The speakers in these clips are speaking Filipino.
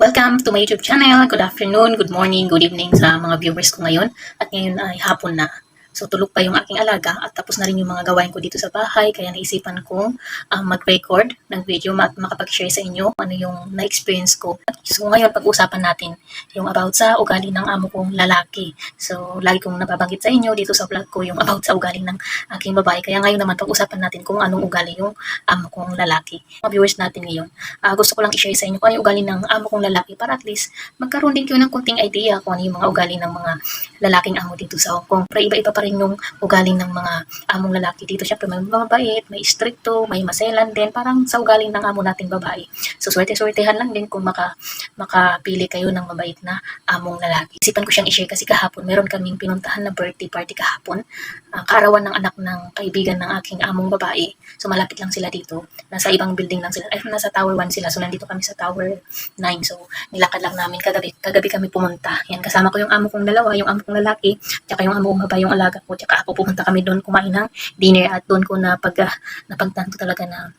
Welcome to my YouTube channel. Good afternoon, good morning, good evening sa mga viewers ko ngayon. At ngayon ay hapon na. So tulog pa yung aking alaga at tapos na rin yung mga gawain ko dito sa bahay kaya naisipan kong um, mag-record ng video at makapag-share sa inyo ano yung na-experience ko. So ngayon pag-usapan natin yung about sa ugali ng amo kong lalaki. So lagi kong nababanggit sa inyo dito sa vlog ko yung about sa ugali ng aking babae. Kaya ngayon naman pag-usapan natin kung anong ugali yung amo kong lalaki. Mga viewers natin ngayon, ah, gusto ko lang i-share sa inyo kung ano yung ugali ng amo kong lalaki para at least magkaroon din kayo ng kunting idea kung ano yung mga ugali ng mga lalaking amo dito sa Hong Kong. Pero iba-iba pa rin yung ugali ng mga among lalaki dito. Siyempre may mabait, may stricto, may maselan din. Parang sa ugali ng amo nating babae. So swerte-swertehan lang din kung maka, makapili kayo ng mabait na among lalaki. Isipan ko siyang i-share kasi kahapon meron kaming pinuntahan na birthday party kahapon. Uh, kaarawan ng anak ng kaibigan ng aking among babae. So malapit lang sila dito. Nasa ibang building lang sila. Ay, nasa Tower 1 sila. So nandito kami sa Tower 9. So nilakad lang namin kagabi. Kagabi kami pumunta. Yan, kasama ko yung amo kong dalawa, yung amo kong lalaki, tsaka yung amo kong babae, yung alaga ko. Tsaka ako pumunta kami doon kumain ng dinner at doon ko na pag napagtanto talaga na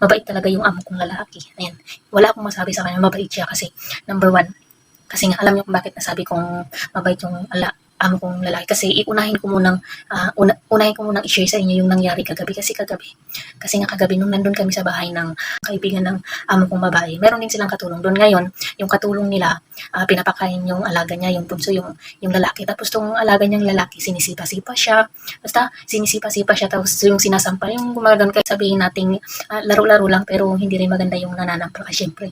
mabait talaga yung amo kong lalaki. Ayan. Wala akong masabi sa kanya, mabait siya kasi number one, kasi nga alam niyo kung bakit nasabi kong mabait yung ala, amo kong lalaki. Kasi iunahin ko munang uh, una, unahin ko munang i-share sa inyo yung nangyari kagabi. Kasi kagabi kasi nga kagabi nung nandun kami sa bahay ng kaibigan ng amo kong babae meron din silang katulong doon ngayon yung katulong nila uh, pinapakain yung alaga niya yung punso yung yung lalaki. Tapos tong alaga niyang lalaki sinisipa-sipa siya. Basta sinisipa-sipa siya tapos yung sinasampal yung gumagano kahit sabihin nating uh, laro-laro lang pero hindi rin maganda yung nananampal. Kasi syempre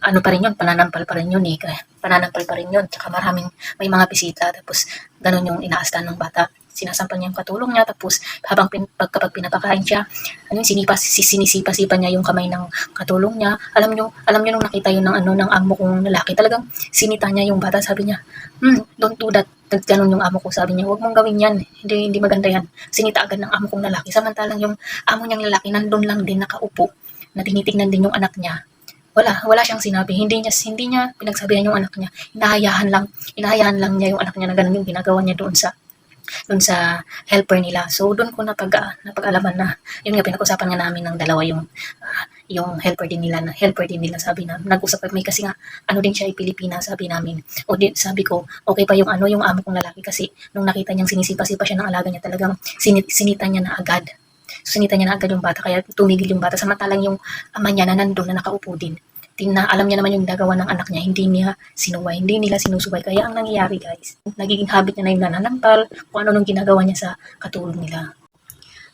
ano pa rin yun, pananampal pa rin yun eh. Kaya pananampal pa rin yun. Tsaka maraming, may mga bisita. Tapos, ganun yung inaastan ng bata. Sinasampan niya yung katulong niya. Tapos, habang pin, pag, kapag pinapakain siya, ano yung sinipa, sinisipa-sipa niya yung kamay ng katulong niya. Alam niyo, alam niyo nung nakita yun ng ano, ng amo kong lalaki, talagang sinita niya yung bata. Sabi niya, hmm, don't do that. Ganun yung amo ko, sabi niya, huwag mong gawin yan. Hindi, hindi maganda yan. Sinita agad ng amo kong lalaki. Samantalang yung amo niyang lalaki, nandun lang din, nakaupo, na tinitingnan din yung anak niya wala, wala siyang sinabi. Hindi niya, hindi niya pinagsabihan yung anak niya. Inahayahan lang, inahayahan lang niya yung anak niya na ganun yung ginagawa niya doon sa doon sa helper nila. So doon ko napag uh, napag-alaman na yun nga pinag-usapan nga namin ng dalawa yung uh, yung helper din nila na helper din nila sabi na nag-usap kami kasi nga ano din siya ay Pilipina sabi namin. O di, sabi ko okay pa yung ano yung amo kong lalaki kasi nung nakita niyang sinisipa-sipa siya ng alaga niya talagang sinit, sinita niya na agad. So, sinita niya na agad yung bata, kaya tumigil yung bata. Samantalang yung ama niya na nandun na nakaupo din. Tina, alam niya naman yung gagawa ng anak niya, hindi niya sinuway, hindi nila sinusubay. Kaya ang nangyayari guys, nagiging habit niya na yung nananampal, kung ano nung ginagawa niya sa katulong nila.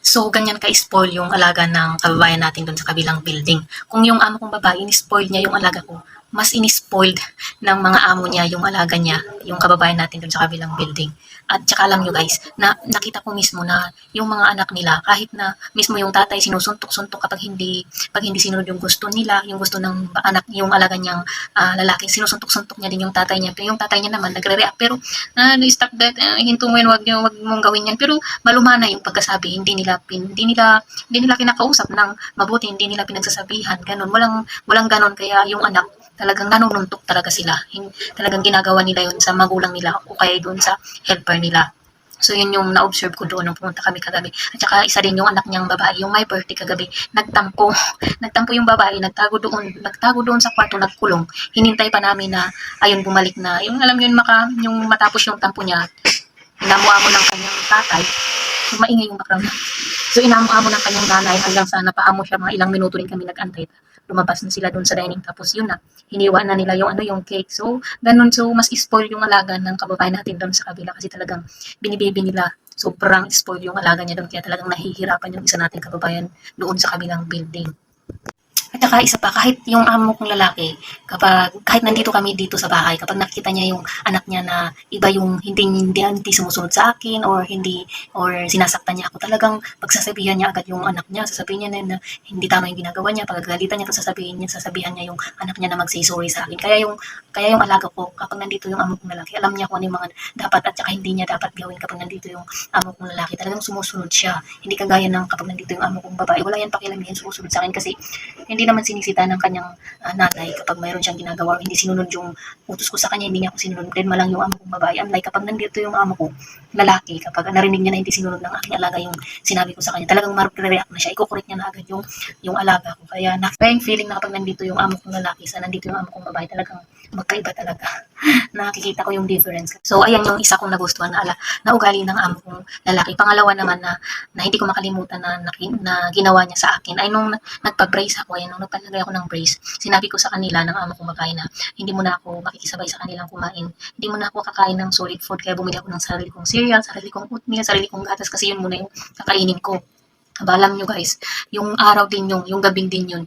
So, ganyan ka-spoil yung alaga ng kababayan natin doon sa kabilang building. Kung yung amo kong babae, in-spoil niya yung alaga ko, mas in-spoiled ng mga amo niya yung alaga niya, yung kababayan natin doon sa kabilang building. At saka alam nyo guys, na nakita ko mismo na yung mga anak nila, kahit na mismo yung tatay sinusuntok-suntok kapag hindi, pag hindi sinunod yung gusto nila, yung gusto ng anak, yung alaga niyang uh, lalaki, sinusuntok-suntok niya din yung tatay niya. Pero yung tatay niya naman nagre-react. Pero, uh, stop that, uh, hinto mo yun, wag, wag mong gawin yan. Pero malumana yung pagkasabi, hindi nila, pin, hindi nila, hindi nila kinakausap ng mabuti, hindi nila pinagsasabihan, ganun. Walang, walang ganun, kaya yung anak, talagang nanununtok talaga sila. Talagang ginagawa nila yun sa magulang nila o kaya doon sa helper nila. So, yun yung na-observe ko doon nung pumunta kami kagabi. At saka, isa din yung anak niyang babae, yung my birthday kagabi, nagtampo. nagtampo yung babae, nagtago doon, nagtago doon sa kwarto, nagkulong. Hinintay pa namin na, ayun, bumalik na. Yung, alam yun, maka, yung matapos yung tampo niya, inamuha mo ng kanyang tatay, so, maingay yung background. So, inamuha mo ng kanyang nanay hanggang sa napaamo siya, mga ilang minuto rin kami nag-antay lumabas na sila doon sa dining tapos yun na hiniwa na nila yung ano yung cake. So ganun. So mas spoil yung alaga ng kababayan natin doon sa kabila kasi talagang binibibi nila sobrang spoil yung alaga niya doon kaya talagang nahihirapan yung isa nating kababayan doon sa kabilang building at saka isa pa, kahit yung amo kong lalaki, kapag, kahit nandito kami dito sa bahay, kapag nakita niya yung anak niya na iba yung hindi, hindi, hindi sumusunod sa akin or hindi, or sinasaktan niya ako, talagang pagsasabihan niya agad yung anak niya, sasabihin niya na, hindi tama yung ginagawa niya, pagagalitan niya, sasabihin niya, sasabihan niya yung anak niya na mag-say sorry sa akin. Kaya yung, kaya yung alaga ko, kapag nandito yung amo kong lalaki, alam niya kung ano yung mga dapat at saka hindi niya dapat gawin kapag nandito yung amo kong lalaki. Talagang sumusunod siya. Hindi kagaya ng kapag nandito yung amo kong babae. Wala yan pakialam yan sumusunod sa akin kasi hindi naman sinisita ng kanyang ah, nanay kapag mayroon siyang ginagawa hindi sinunod yung utos ko sa kanya, hindi niya ako sinunod. Then malang yung amo kong babae. Unlike kapag nandito yung amo ko, lalaki, kapag narinig niya na hindi sinunod ng aking alaga yung sinabi ko sa kanya, talagang mag-react na siya. Iko-correct niya na agad yung, yung alaga ko. Kaya na, yung feeling na kapag nandito yung amo kong lalaki sa nandito yung amo kong babae, talagang magkaiba talaga. Nakikita ko yung difference. So, ayan yung isa kong nagustuhan na, ala, na ugali ng amo lalaki. Pangalawa naman na, na hindi ko makalimutan na, na, na ginawa niya sa akin ay nung nagpa-brace ako, ayan, nung nagpalagay ako ng brace, sinabi ko sa kanila ng amo kong babae na hindi mo na ako makikisabay sa kanilang kumain. Hindi mo na ako kakain ng solid food kaya bumili ako ng sarili kong cereal, sarili kong oatmeal, sarili kong gatas kasi yun muna yung kakainin ko. Aba, nyo guys, yung araw din yung, yung gabing din yun,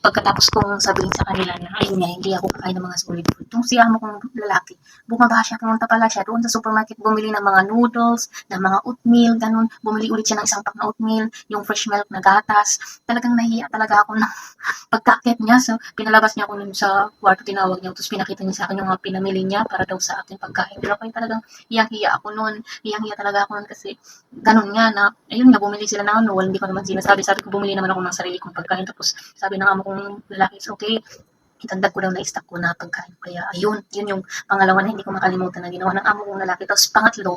pagkatapos kong sabihin sa kanila na ayun nga, hindi ako kakain ng mga solid food. Yung si amo kong lalaki, bumaba siya, pumunta pala siya doon sa supermarket, bumili ng mga noodles, ng mga oatmeal, ganun. Bumili ulit siya ng isang pack na oatmeal, yung fresh milk na gatas. Talagang nahiya talaga ako ng pagkakit niya. So, pinalabas niya ako nun sa kwarto, tinawag niya, tapos pinakita niya sa akin yung mga pinamili niya para daw sa akin pagkain. Pero kaya talagang hiyang-hiya ako nun. Hiyang-hiya talaga ako nun kasi ganun nga na, ayun nga, bumili sila ng ano, hindi ko naman sinasabi. Sabi ko, bumili naman ako ng sarili kong pagkain. Tapos sabi ng amo kong lalaki, it's okay. Itagdag ko daw na stock ko na pagkain. Kaya ayun, yun yung pangalawa na hindi ko makalimutan na ginawa ng amo kong lalaki. Tapos pangatlo,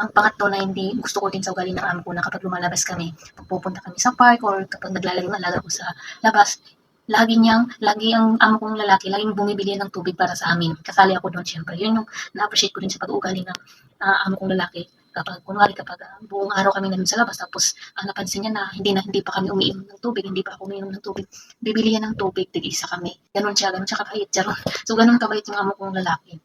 ang pangatlo na hindi gusto ko din sa ugali ng amo ko na kapag lumalabas kami, pag pupunta kami sa park or kapag naglalaro ng alaga ko sa labas, lagi niyang, lagi ang amo kong lalaki, laging bumibili ng tubig para sa amin. Kasali ako doon, syempre. Yun yung na-appreciate ko din sa pag-uugali ng ah, amo kong lalaki. Kapag, kunwari, kapag ah, buong araw kami nandun sa labas, tapos ah, napansin niya na hindi na hindi pa kami umiinom ng tubig, hindi pa ako umiinom ng tubig, bibili ng tubig, tig-isa kami. Ganon siya, ganon siya kakait, charon. So, ganon kabait yung amo kong lalaki.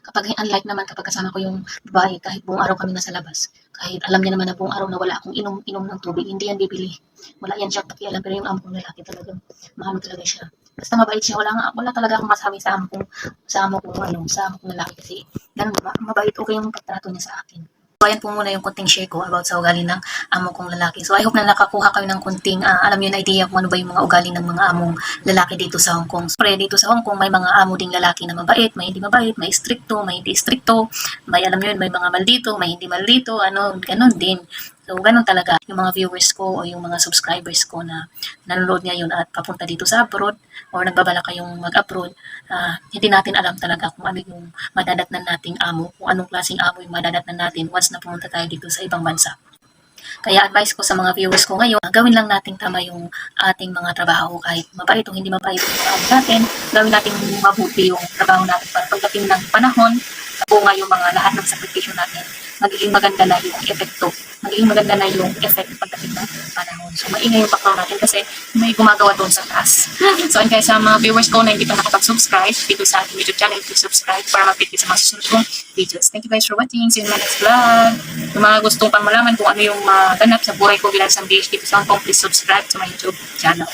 Kapag unlike naman kapag kasama ko yung babae, kahit buong araw kami nasa labas, kahit alam niya naman na buong araw na wala akong inom-inom ng tubig, hindi yan bibili. Wala yan siya pakialam, pero yung amo kong lalaki talagang mahal talaga siya. Basta mabait siya, wala, nga, wala talaga akong masabi sa amo kong, sa amo kong, ano, sa amo kong lalaki kasi ganun, ma- mabait, okay yung pagtrato niya sa akin. Ayan po muna yung konting share ko about sa ugali ng amo kong lalaki. So, I hope na nakakuha kayo ng konting, ah, alam niyo na idea kung ano ba yung mga ugali ng mga among lalaki dito sa Hong Kong. Siyempre, dito sa Hong Kong, may mga amo ding lalaki na mabait, may hindi mabait, may stricto, may hindi stricto, may alam niyo yun, may mga maldito, may hindi maldito, ano, ganun din. So, ganun talaga yung mga viewers ko o yung mga subscribers ko na nanonood ngayon at papunta dito sa abroad or nagbabala kayong mag-abroad, ah, hindi natin alam talaga kung ano yung madadatnan nating amo, kung anong klaseng amo yung madadatnan natin once na pumunta tayo dito sa ibang bansa. Kaya advice ko sa mga viewers ko ngayon, gawin lang natin tama yung ating mga trabaho kahit mabait o hindi mabait yung trabaho natin, gawin natin mabuti yung trabaho natin para pagdating ng panahon, bunga yung mga lahat ng sakripisyo natin, magiging maganda na yung epekto, magiging maganda na yung effect pagdating ng panahon. So, maingay yung background natin kasi may gumagawa doon sa taas. So, and guys, sa mga viewers ko na hindi pa nakapag-subscribe dito sa ating YouTube channel, please subscribe para mag-update sa mga susunod kong videos. Thank you guys for watching. See you in my next vlog. Yung mga gustong pang malaman kung ano yung maganap sa buhay ko bilang isang BH dito sa Hong Kong, please subscribe to my YouTube channel.